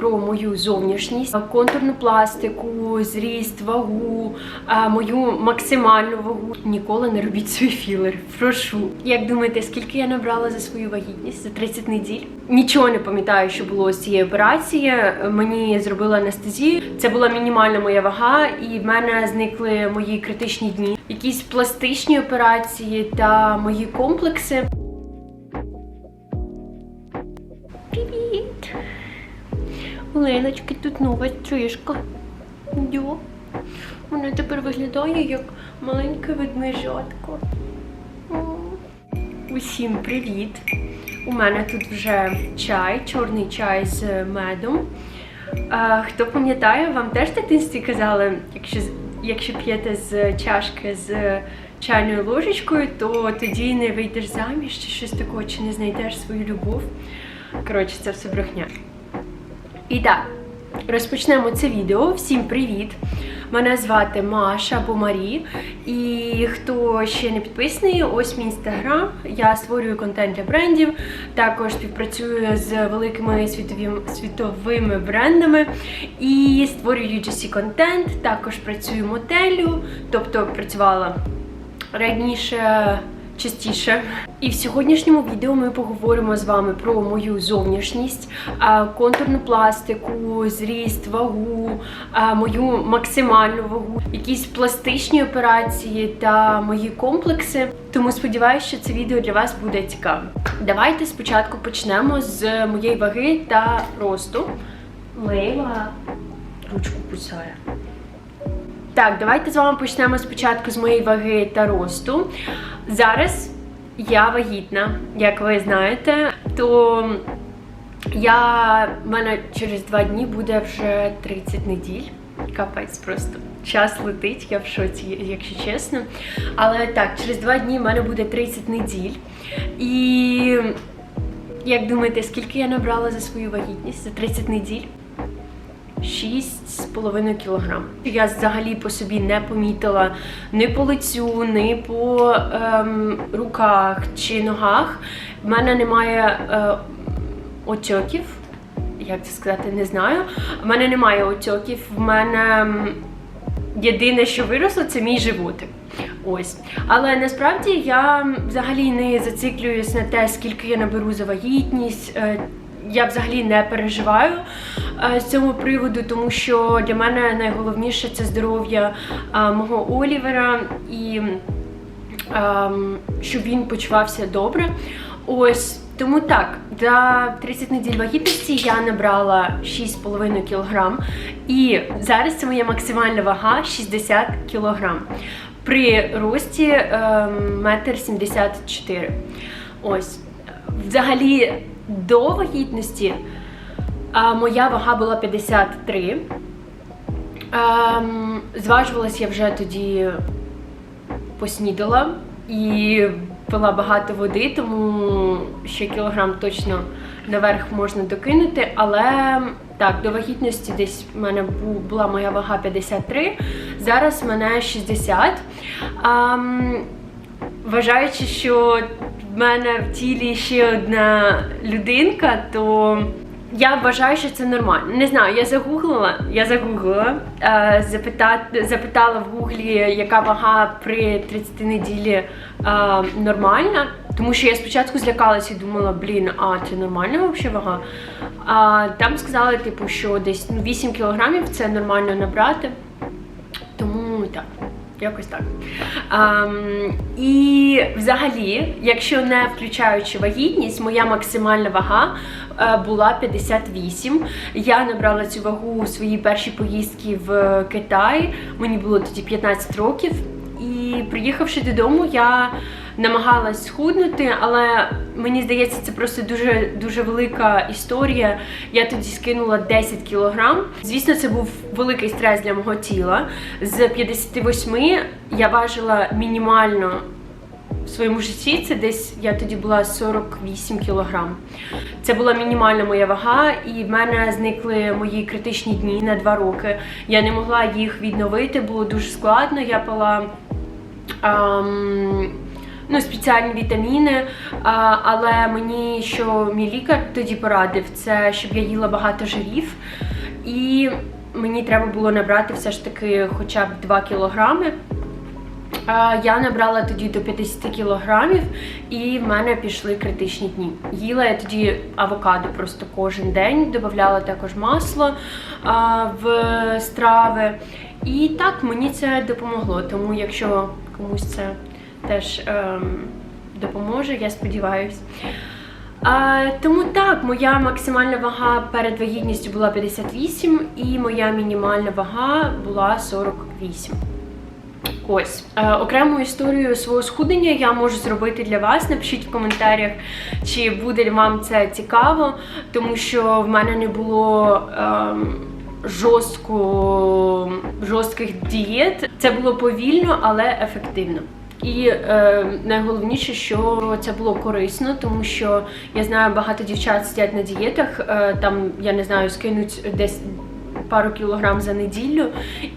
про мою зовнішність, контурну пластику, зріст, вагу, мою максимальну вагу. Ніколи не робіть свій філер. Прошу. Як думаєте, скільки я набрала за свою вагітність за 30 неділь? Нічого не пам'ятаю, що було з цієї операції. Мені зробили анестезію. Це була мінімальна моя вага, і в мене зникли мої критичні дні, якісь пластичні операції та мої комплекси. Оленочки, тут нова стрижка. Дьо. Вона тепер виглядає як маленьке ведмежатко. Усім привіт! У мене тут вже чай, чорний чай з медом. Хто пам'ятає, вам теж в дитинстві казали, якщо, якщо п'єте з чашки з чайною ложечкою, то тоді не вийдеш заміж чи щось такого, чи не знайдеш свою любов. Коротше, це все брехня. І так, розпочнемо це відео. Всім привіт! Мене звати Маша або Марі. І хто ще не підписаний, ось мій інстаграм. Я створюю контент для брендів, також співпрацюю з великими світовим, світовими брендами і створюю UGC контент. Також працюю моделлю, тобто працювала раніше частіше. І в сьогоднішньому відео ми поговоримо з вами про мою зовнішність, контурну пластику, зріст, вагу, мою максимальну вагу, якісь пластичні операції та мої комплекси. Тому сподіваюся, що це відео для вас буде цікавим. Давайте спочатку почнемо з моєї ваги та росту. Лейла ручку кусає. Так, давайте з вами почнемо спочатку з моєї ваги та росту. Зараз я вагітна, як ви знаєте, то я в мене через два дні буде вже 30 неділь. Капець просто. Час летить, я в шоці, якщо чесно. Але так, через два дні в мене буде 30 неділь. І як думаєте, скільки я набрала за свою вагітність за 30 неділь? 6,5 кілограм. Я взагалі по собі не помітила ні по лицю, ні по ем, руках чи ногах. В мене немає е, отьоків. Як це сказати, не знаю. В мене немає отьоків. В мене єдине, що виросло, це мій животик. Ось. Але насправді я взагалі не зациклююсь на те, скільки я наберу за вагітність. Я взагалі не переживаю е, з цього приводу, тому що для мене найголовніше це здоров'я е, мого Олівера і ем, щоб він почувався добре. Ось тому так, за 30 неділь вагітності я набрала 6,5 кг. І зараз це моя максимальна вага 60 кг. При рості ем, метр 74. Ось. Взагалі, до вагітності моя вага була 53. Ем, зважувалась я вже тоді поснідала і пила багато води, тому ще кілограм точно наверх можна докинути. Але так, до вагітності десь в мене була моя вага 53, зараз в мене 60. Ам, вважаючи, що в мене в тілі ще одна людинка, то я вважаю, що це нормально. Не знаю, я загуглила, я загуглила, е, запита, запитала в гуглі, яка вага при 30 неділі е, нормальна. Тому що я спочатку злякалася і думала, блін, а це нормальна взагалі вага? А там сказали, типу, що десь ну, 8 кілограмів це нормально набрати. Тому так. Якось так. Ем, і взагалі, якщо не включаючи вагітність, моя максимальна вага е, була 58. Я набрала цю вагу у своїй першій поїздці в Китай. Мені було тоді 15 років. І приїхавши додому, я намагалась схуднути, але мені здається, це просто дуже дуже велика історія. Я тоді скинула 10 кілограм. Звісно, це був великий стрес для мого тіла. З 58 я важила мінімально в своєму житті. Це десь я тоді була 48 кілограм. Це була мінімальна моя вага, і в мене зникли мої критичні дні на 2 роки. Я не могла їх відновити, було дуже складно. Я пила ем, ну, спеціальні вітаміни. А, але мені що мій лікар тоді порадив, це щоб я їла багато жирів. І мені треба було набрати все ж таки хоча б 2 кілограми. Я набрала тоді до 50 кілограмів, і в мене пішли критичні дні. Їла я тоді авокадо просто кожен день, додавала також масло в страви. І так мені це допомогло. Тому якщо комусь це теж ем, допоможе, я сподіваюся. А, тому так, моя максимальна вага перед вагітністю була 58, і моя мінімальна вага була 48. Ось е, окрему історію свого схудення я можу зробити для вас. Напишіть в коментарях, чи буде вам це цікаво, тому що в мене не було ем, жорстко, жорстких дієт. Це було повільно, але ефективно. І е, найголовніше, що це було корисно, тому що я знаю, багато дівчат сидять на дієтах, е, там я не знаю, скинуть десь пару кілограм за неділю,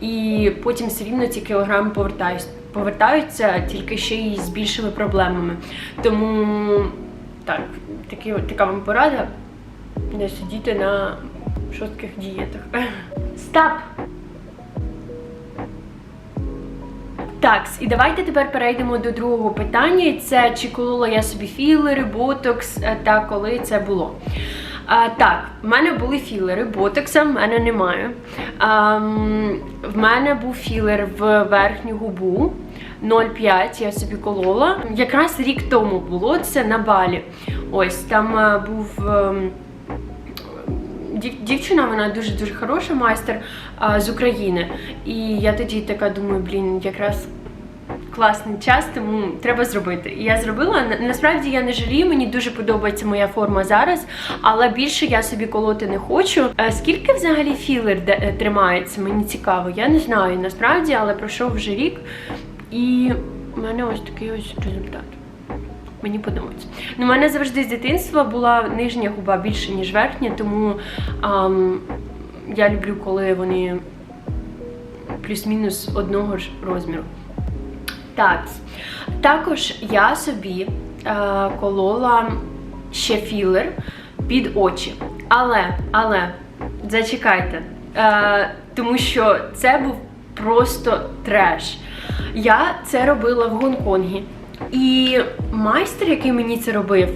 і потім все рівно ці кілограми повертаюсь, повертаються тільки ще й з більшими проблемами. Тому так, такі, така вам порада не сидіти на жорстких дієтах. Стап! Так, і давайте тепер перейдемо до другого питання. Це чи колола я собі філери, ботокс е, та коли це було. А, так, в мене були філери, ботокса в мене немає. А, в мене був філер в верхню губу 0,5 я собі колола. Якраз рік тому було це на балі. Ось там е, був. Дів- дівчина, вона дуже дуже хороша майстер а, з України. І я тоді така думаю, блін, якраз класний час, тому треба зробити. І я зробила. Насправді я не жалію, мені дуже подобається моя форма зараз, але більше я собі колоти не хочу. Е, Скільки взагалі філер е, тримається? Мені цікаво. Я не знаю насправді, але пройшов вже рік, і в мене ось такий ось результат. Мені подобається. Ну, у мене завжди з дитинства була нижня губа більше, ніж верхня, тому ам, я люблю, коли вони плюс-мінус одного ж розміру. Так. Також я собі е, колола ще філер під очі. Але, але, зачекайте, е, тому що це був просто треш. Я це робила в Гонконгі. І майстер, який мені це робив,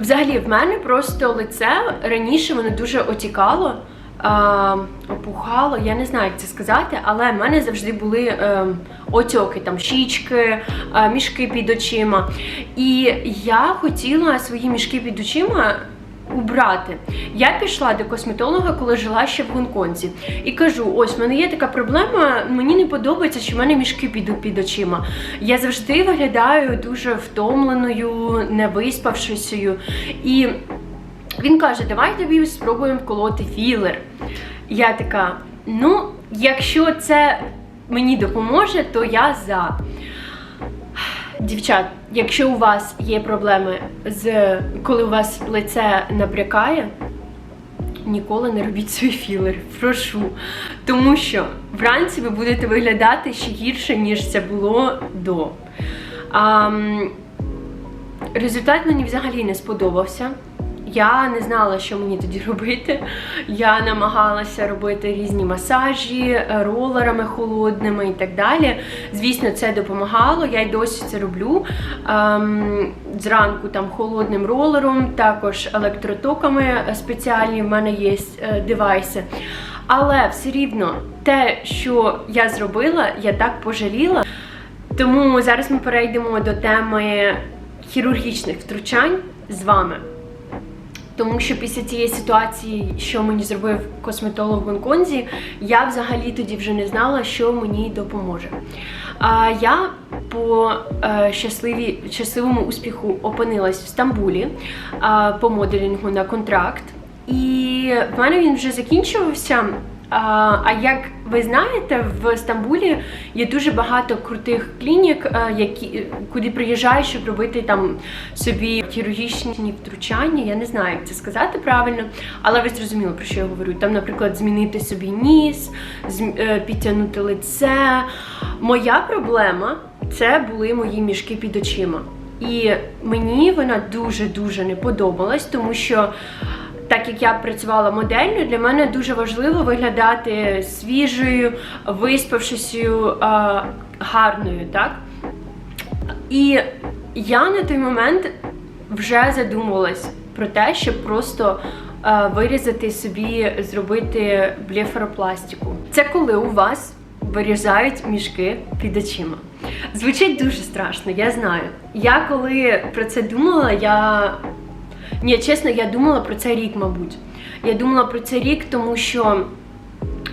Взагалі, в мене просто лице раніше воно дуже отікало, опухало. Я не знаю, як це сказати, але в мене завжди були е, отьоки, там щічки, е, мішки під очима. І я хотіла свої мішки під очима. Убрати. Я пішла до косметолога, коли жила ще в Гонконзі, і кажу: ось в мене є така проблема, мені не подобається, що в мене мішки під, під очима. Я завжди виглядаю дуже втомленою, не невиспавшисою. І він каже: Давай тобі спробуємо вколоти філер. Я така: ну, якщо це мені допоможе, то я за. Дівчат, якщо у вас є проблеми з коли у вас лице набрякає, ніколи не робіть свій філер. Прошу. Тому що вранці ви будете виглядати ще гірше, ніж це було до. А, результат мені взагалі не сподобався. Я не знала, що мені тоді робити. Я намагалася робити різні масажі е, ролерами холодними і так далі. Звісно, це допомагало. Я й досі це роблю. Ем, зранку там холодним ролером, також електротоками спеціальні в мене є е, девайси. Але все рівно те, що я зробила, я так пожаліла. Тому зараз ми перейдемо до теми хірургічних втручань з вами. Тому що після цієї ситуації, що мені зробив косметолог в Гонконзі, я взагалі тоді вже не знала, що мені допоможе. А я по е, щасливі, щасливому успіху опинилась в Стамбулі по моделінгу на контракт. І в мене він вже закінчувався. А, як ви знаєте, в Стамбулі є дуже багато крутих клінік, е, які куди приїжджають, щоб робити там собі хірургічні втручання. Я не знаю, як це сказати правильно, але ви зрозуміли, про що я говорю. Там, наприклад, змінити собі ніс, е, підтягнути лице. Моя проблема це були мої мішки під очима. І мені вона дуже-дуже не подобалась, тому що так як я працювала моделлю, для мене дуже важливо виглядати свіжою, виспавшися, гарною, так? І я на той момент вже задумувалась про те, щоб просто е, вирізати собі, зробити блефаропластику. Це коли у вас вирізають мішки під очима. Звучить дуже страшно, я знаю. Я коли про це думала, я. Ні, чесно, я думала про це рік, мабуть. Я думала про це рік, тому що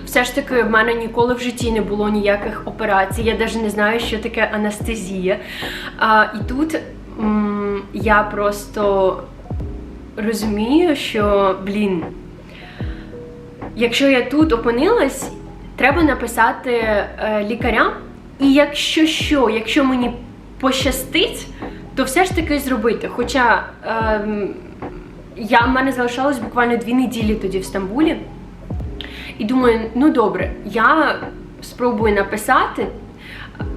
все ж таки в мене ніколи в житті не було ніяких операцій. Я навіть не знаю, що таке анестезія. А, і тут м, я просто розумію, що, блін, якщо я тут опинилась, треба написати е, лікарям. І якщо що, якщо мені пощастить, то все ж таки зробити. Хоча ем, я, в мене залишалось буквально дві неділі тоді в Стамбулі. І думаю, ну добре, я спробую написати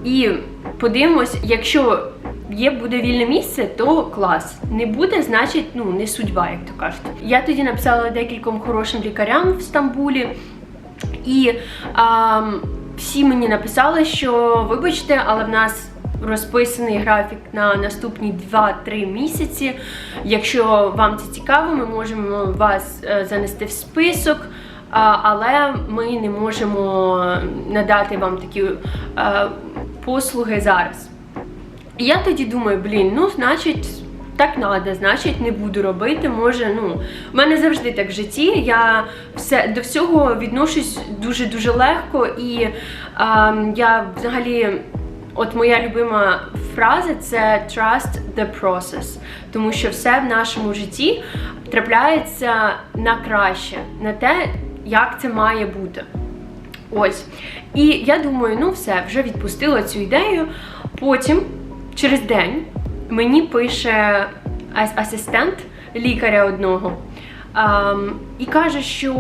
і подивимось, якщо є буде вільне місце, то клас. Не буде, значить, ну не судьба, як то кажуть. Я тоді написала декільком хорошим лікарям в Стамбулі, і а, всі мені написали, що вибачте, але в нас. Розписаний графік на наступні 2-3 місяці. Якщо вам це цікаво, ми можемо вас е, занести в список, але ми не можемо надати вам такі е, послуги зараз. І я тоді думаю, блін, ну, значить, так треба, значить, не буду робити. Може, ну, в мене завжди так в житті. Я все до всього відношусь дуже-дуже легко, і а, я взагалі. От моя любима фраза це trust the process, тому що все в нашому житті трапляється на краще, на те, як це має бути. Ось. І я думаю, ну все, вже відпустила цю ідею. Потім, через день, мені пише асистент лікаря одного і каже, що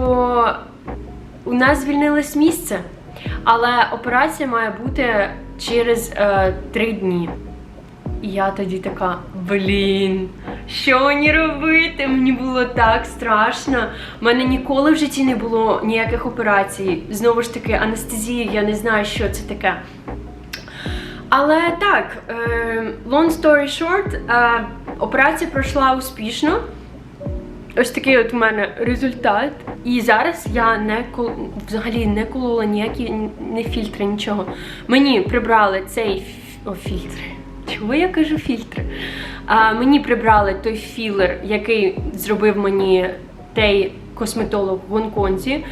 у нас звільнилось місце, але операція має бути через е, три дні. І я тоді така, блін, що мені робити? Мені було так страшно. У мене ніколи в житті не було ніяких операцій. Знову ж таки, анестезія, я не знаю, що це таке. Але так, е, long story short, е, операція пройшла успішно. Ось такий от у мене результат. І зараз я не кол... взагалі не колола ніякі не фільтри, нічого. Мені прибрали цей о, фільтр. Чого я кажу фільтр? А, мені прибрали той філер, який зробив мені той косметолог в Гонконзі,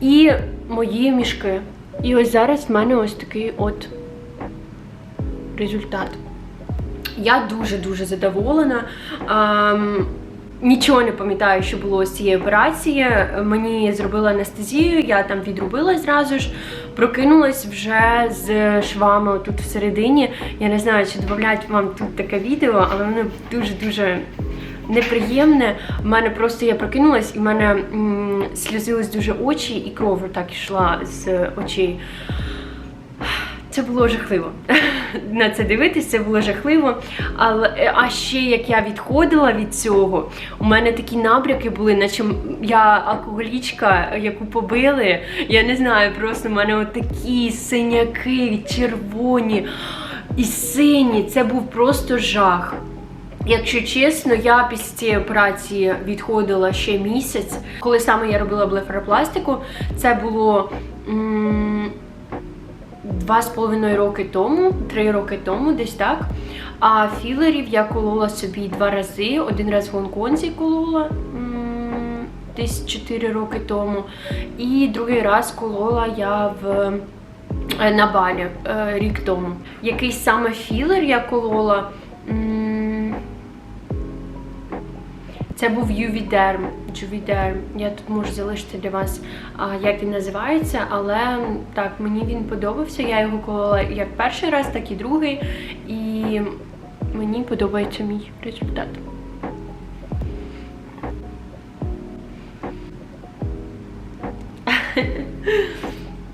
і мої мішки. І ось зараз в мене ось такий от результат. Я дуже-дуже задоволена. Ем, Нічого не пам'ятаю, що було з цієї операції. Мені зробили анестезію, я там відробила зразу ж, прокинулась вже з швами тут всередині. Я не знаю, чи додають вам тут таке відео, але воно дуже-дуже неприємне. У мене просто я прокинулась і в мене сльозились дуже очі, і кров так йшла з очей. Це було жахливо. На це дивитись, це було жахливо. Але е, а ще як я відходила від цього, у мене такі набряки були, наче я алкоголічка, яку побили. Я не знаю, просто в мене от такі синяки, червоні і сині. Це був просто жах. Якщо чесно, я після цієї операції відходила ще місяць. Коли саме я робила блефаропластику, це було. м, Два з половиною роки тому, три роки тому, десь так. А філерів я колола собі два рази. Один раз в Гонконзі колола десь 4 роки тому. І другий раз колола я в е, на Балі е, рік тому. Якийсь саме філер я колола. Це був. Juvederm. Я тут можу залишити для вас, як він називається, але так, мені він подобався. Я його колола як перший раз, так і другий. І мені подобається мій результат.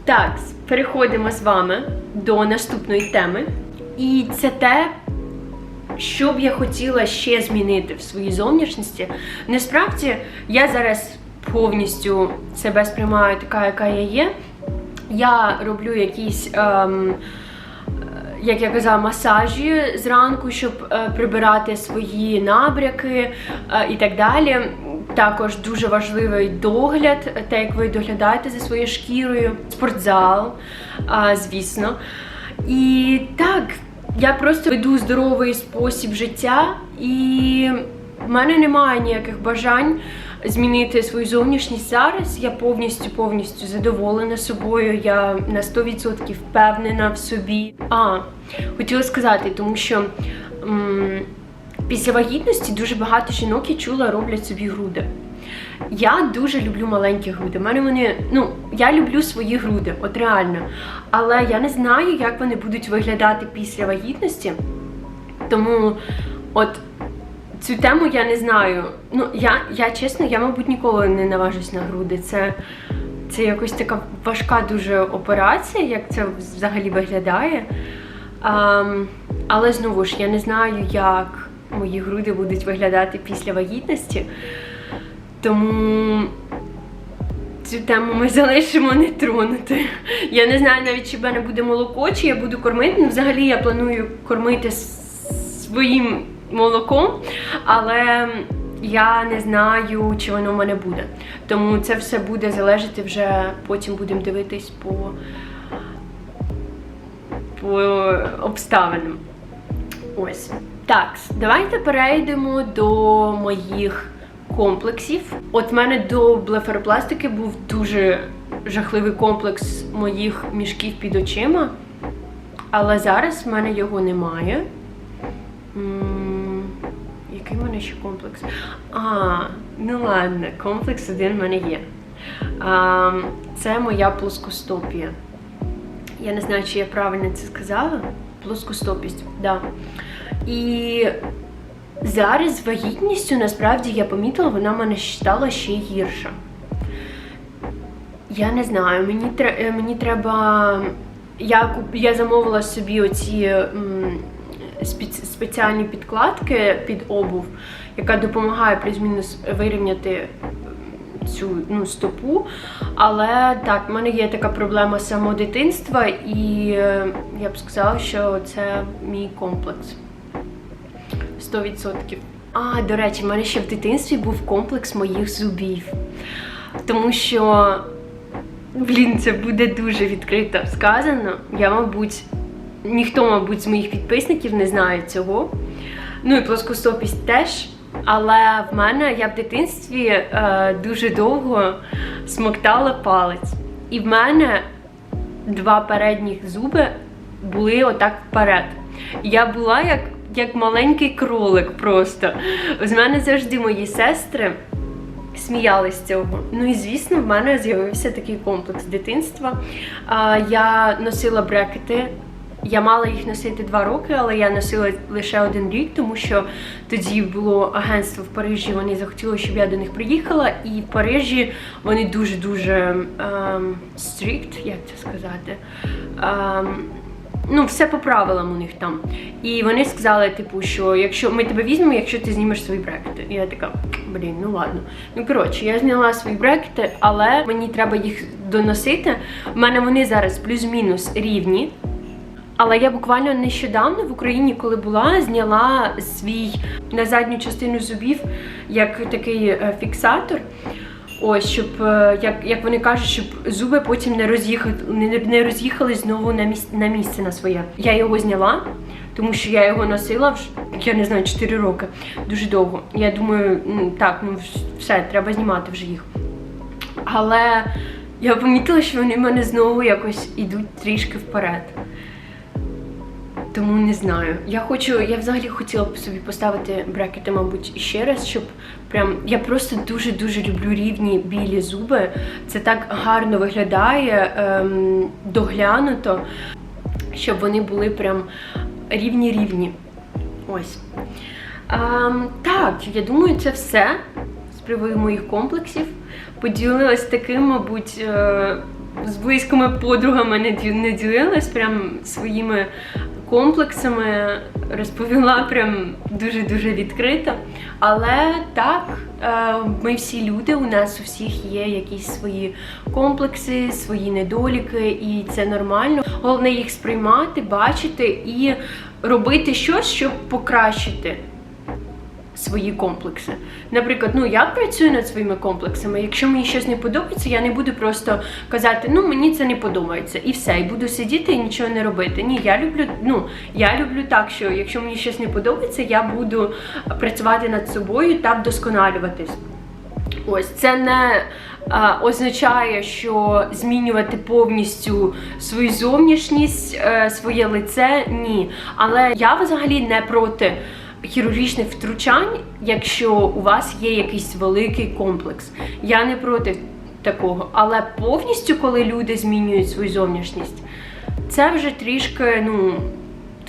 Так, переходимо з вами до наступної теми. І це те, що б я хотіла ще змінити в своїй зовнішності. Насправді, я зараз повністю себе сприймаю така, яка я є. Я роблю якісь. Ем, як я казала, масажі зранку, щоб е, прибирати свої набряки е, і так далі. Також дуже важливий догляд, те, як ви доглядаєте за своєю шкірою, спортзал, е, звісно. І так, я просто веду здоровий спосіб життя, і в мене немає ніяких бажань змінити свою зовнішність зараз. Я повністю повністю задоволена собою. Я на 100% впевнена в собі. А хотіла сказати, тому що після вагітності дуже багато жінок я чула роблять собі груди. Я дуже люблю маленькі груди. У мене вони, ну, я люблю свої груди, от реально. Але я не знаю, як вони будуть виглядати після вагітності. Тому от цю тему я не знаю. Ну, я, я чесно, я, мабуть, ніколи не наважусь на груди. Це, це якось така важка дуже операція, як це взагалі виглядає. Ам, але знову ж я не знаю, як мої груди будуть виглядати після вагітності. Тому цю тему ми залишимо не тронути. Я не знаю навіть, чи в мене буде молоко, чи я буду кормити. Ну, взагалі я планую кормити своїм молоком, але я не знаю, чи воно в мене буде. Тому це все буде залежати вже потім будемо дивитись по, по обставинам. Ось. Так, давайте перейдемо до моїх комплексів. От в мене до блефаропластики був дуже жахливий комплекс моїх мішків під очима, але зараз в мене його немає. Який в мене ще комплекс? А, ну ладно, комплекс один в мене є. А, це моя плоскостопія. Я не знаю, чи я правильно це сказала. Плоскостопість, да. І зараз з вагітністю насправді я помітила, вона мене стала ще гірша. Я не знаю, мені, тре- е, мені треба. Я, куп... я замовила собі оці м, спец... спеціальні підкладки під обув, яка допомагає плюс-мінус вирівняти цю ну, стопу. Але так, в мене є така проблема самого дитинства, і е, я б сказала, що це мій комплекс. 100%. А, до речі, в мене ще в дитинстві був комплекс моїх зубів. Тому що, блін, це буде дуже відкрито сказано. Я, мабуть, ніхто, мабуть, з моїх підписників не знає цього. Ну і плоскостопість теж. Але в мене я в дитинстві е, дуже довго смоктала палець. І в мене два передніх зуби були отак вперед. Я була як, як маленький кролик просто. З мене завжди мої сестри сміялись цього. Ну і звісно, в мене з'явився такий комплекс дитинства. Я носила брекети. Я мала їх носити два роки, але я носила лише один рік, тому що тоді було агентство в Парижі. Вони захотіли, щоб я до них приїхала, і в Парижі вони дуже дуже ем, як це сказати. Ем, ну, все по правилам у них там. І вони сказали, типу, що якщо ми тебе візьмемо, якщо ти знімеш свої брекети. І я така, блін, ну ладно. Ну коротше, я зняла свої брекети, але мені треба їх доносити. У мене вони зараз плюс-мінус рівні. Але я буквально нещодавно в Україні, коли була, зняла свій на задню частину зубів як такий е, фіксатор. Ось, щоб, е, як, як вони кажуть, щоб зуби потім не роз'їхали, не, не роз'їхались знову на місце, на місце на своє. Я його зняла, тому що я його носила вже, я не знаю, 4 роки, дуже довго. Я думаю, так, ну все, треба знімати вже їх. Але я помітила, що вони в мене знову якось ідуть трішки вперед. Тому не знаю. Я хочу, я взагалі хотіла б собі поставити брекети, мабуть, ще раз, щоб прям я просто дуже-дуже люблю рівні білі зуби. Це так гарно виглядає, ем, доглянуто, щоб вони були прям рівні-рівні. Ось. Ем, так, я думаю, це все з приводу моїх комплексів. Поділилась таким, мабуть, е, з близькими подругами не ділилась прям своїми комплексами розповіла прям дуже-дуже відкрито. Але так, е, ми всі люди, у нас у всіх є якісь свої комплекси, свої недоліки, і це нормально. Головне їх сприймати, бачити і робити щось, щоб покращити свої комплекси. Наприклад, ну я працюю над своїми комплексами. Якщо мені щось не подобається, я не буду просто казати, ну мені це не подобається, і все, і буду сидіти і нічого не робити. Ні, я люблю, ну я люблю так, що якщо мені щось не подобається, я буду працювати над собою та вдосконалюватись. Ось це не означає, що змінювати повністю свою зовнішність, е, своє лице ні. Але я взагалі не проти хірургічних втручань, якщо у вас є якийсь великий комплекс. Я не проти такого. Але повністю, коли люди змінюють свою зовнішність, це вже трішки, ну,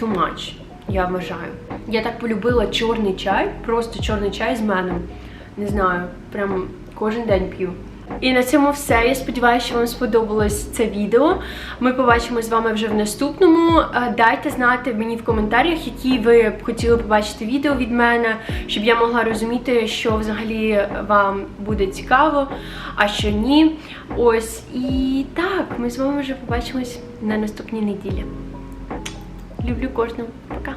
too much, я вважаю. Я так полюбила чорний чай, просто чорний чай з медом. Не знаю, прям кожен день п'ю. І на цьому все. Я сподіваюся, що вам сподобалось це відео. Ми побачимо з вами вже в наступному. Е, Дайте знати мені в коментарях, які ви б хотіли побачити відео від мене, щоб я могла розуміти, що взагалі вам буде цікаво, а що ні. Ось і так, ми з вами вже побачимось на наступній неділі. Люблю кожного. Пока.